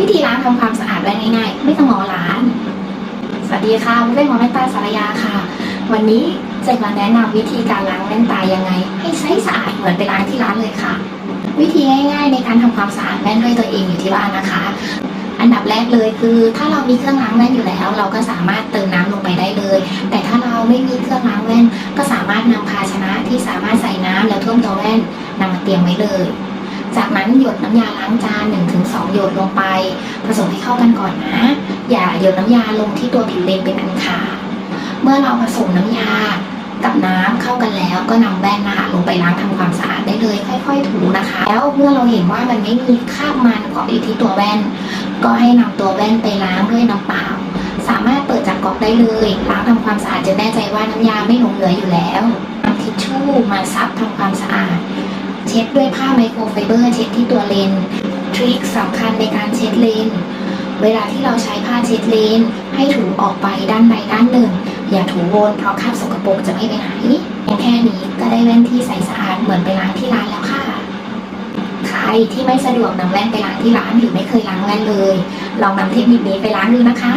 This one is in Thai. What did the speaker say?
วิธีล้างทำความสะอาดได้ง่ายๆ ไม่ต้องงอร้าน สวัสดีค่ะวุ้เล่นหมอแว่นตาสารยาค่ะ วันนี้จะมาแนะนำวิธีการล้างแว่นตายังไง ให้ใช้สะอาดเหมือนไปล้างที่ร้านเลยค่ะ วิธีง่าย ๆ ในการทำความสะอาดแว่นด้วยตัวเองอยู่ที่บ้านนะคะ อันดับแรกเลยคือ ถ้าเรามีเครื่องล้างแว่นอยู่แล้ว เราก็สามารถเติมน้ำลงไปได้เลย แต่ถ้าเราไม่มีเครื่องล้างแว่น ก็สามารถนำภาชนะที่สามารถใส่น้ำแล้วท่วมตัวแว่นนำมาเตรียมไว้เลย จากนั้นหยดน้ำยาล้างจาน1-2 หยดลงไป ผสมให้เข้ากันก่อนนะ อย่าหยดน้ำยาลงที่ตัวผิวเลนเป็นอันขาดเมื่อเราผสมน้ำยากับน้ำเข้ากันแล้วก็นำแว่นนะคะลงไปล้างทำความสะอาดได้เลยค่อย ๆ ถูนะคะ แล้วเมื่อเราเห็นว่ามันไม่มีคราบมันเกาะอยู่ที่ตัวแว่น ก็ให้นำตัวแว่นไปล้างด้วยน้ำเปล่า สามารถเปิดจากกอกได้เลยล้างทำความสะอาดจะแน่ใจว่าน้ำยาไม่หลงเหลืออยู่แล้วนำทิชชู่มาซับทำความสะอาด เช็ดด้วยผ้าไมโครไฟเบอร์เช็ดที่ตัวเลนทริคสำคัญในการเช็ดเลน เวลาที่เราใช้ผ้าเช็ดเลน ให้ถูออกไปด้านใดด้านหนึ่ง อย่าถูวนเพราะคราบสกปรกจะไม่ไปไหนแค่นี้ก็ได้แว่นที่ใสสะอาดเหมือนไปล้างที่ร้านแล้วค่ะใครที่ไม่สะดวกนำแว่นไปล้างที่ร้านหรือไม่เคยล้างแว่นเลย ลองนำเทคนิคนี้ไปล้างดูนะคะ